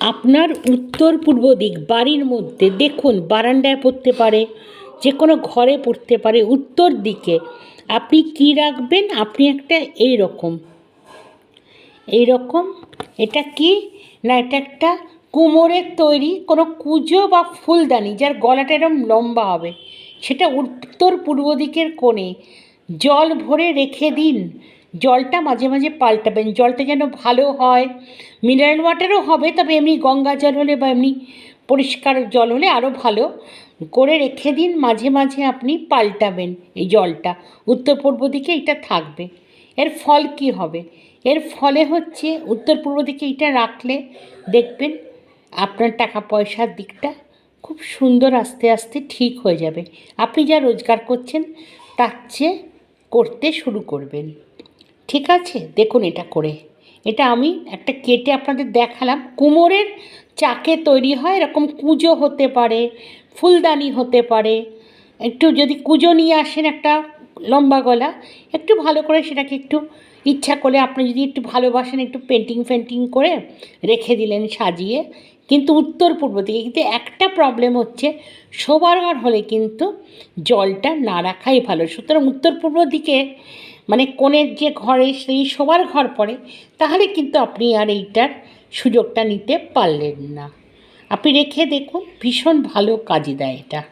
আপনার উত্তর পূর্ব দিক বাড়ির মধ্যে দেখুন, বারান্দায় পড়তে পারে যে কোনো ঘরে পড়তে পারে। উত্তর দিকে আপনি কি রাখবেন? আপনি একটা এই রকম এই রকম এটা কি? না, এটা একটা কুমোরের তৈরি, কোনো কুজো বা ফুলদানি, যার গলাটা এরকম লম্বা হবে। সেটা উত্তর পূর্ব দিকের কোণে। জল ভরে রেখে দিন। জলটা মাঝে মাঝে পাল্টাবেন, জলটা যেন ভালো হয়। মিনারেল ওয়াটারও হবে, তবে এমনি গঙ্গা জল হলে বা এমনি পরিষ্কার জল হলে আরও ভালো। করে রেখে দিন, মাঝে মাঝে আপনি পাল্টাবেন এই জলটা। উত্তর পূর্ব দিকে এটা থাকবে। এর ফল কি হবে? এর ফলে হচ্ছে উত্তর পূর্ব দিকে এটা রাখলে দেখবেন আপনার টাকা পয়সার দিকটা খুব সুন্দর আস্তে আস্তে ঠিক হয়ে যাবে। আপনি যা রোজগার করছেন, তার চেয়ে করতে শুরু করবেন। ঠিক আছে? দেখুন এটা করে। এটা আমি একটা কেটে আপনাদের দেখালাম। কুমোরের চাকে তৈরি হয়, এরকম কুঁজো হতে পারে, ফুলদানি হতে পারে। একটু যদি কুঁজো নিয়ে আসেন একটা লম্বা গলা, একটু ভালো করে সেটাকে একটু ইচ্ছা করলে আপনি যদি একটু ভালোবাসেন, একটু পেন্টিং ফেন্টিং করে রেখে দিলেন সাজিয়ে, কিন্তু উত্তর পূর্ব দিকে, কিন্তু একটা প্রবলেম হচ্ছে ঘর হলে কিন্তু জলটা না রাখাই ভালো। সুতরাং উত্তর পূর্ব দিকে মানে কোণের যে ঘরে সেই সবার ঘর পড়ে, তাহলে কিন্তু আপনি আর এইটার সুযোগটা নিতে পারলেন না। আপনি রেখে দেখুন, ভীষণ ভালো কাজে দেয় এটা।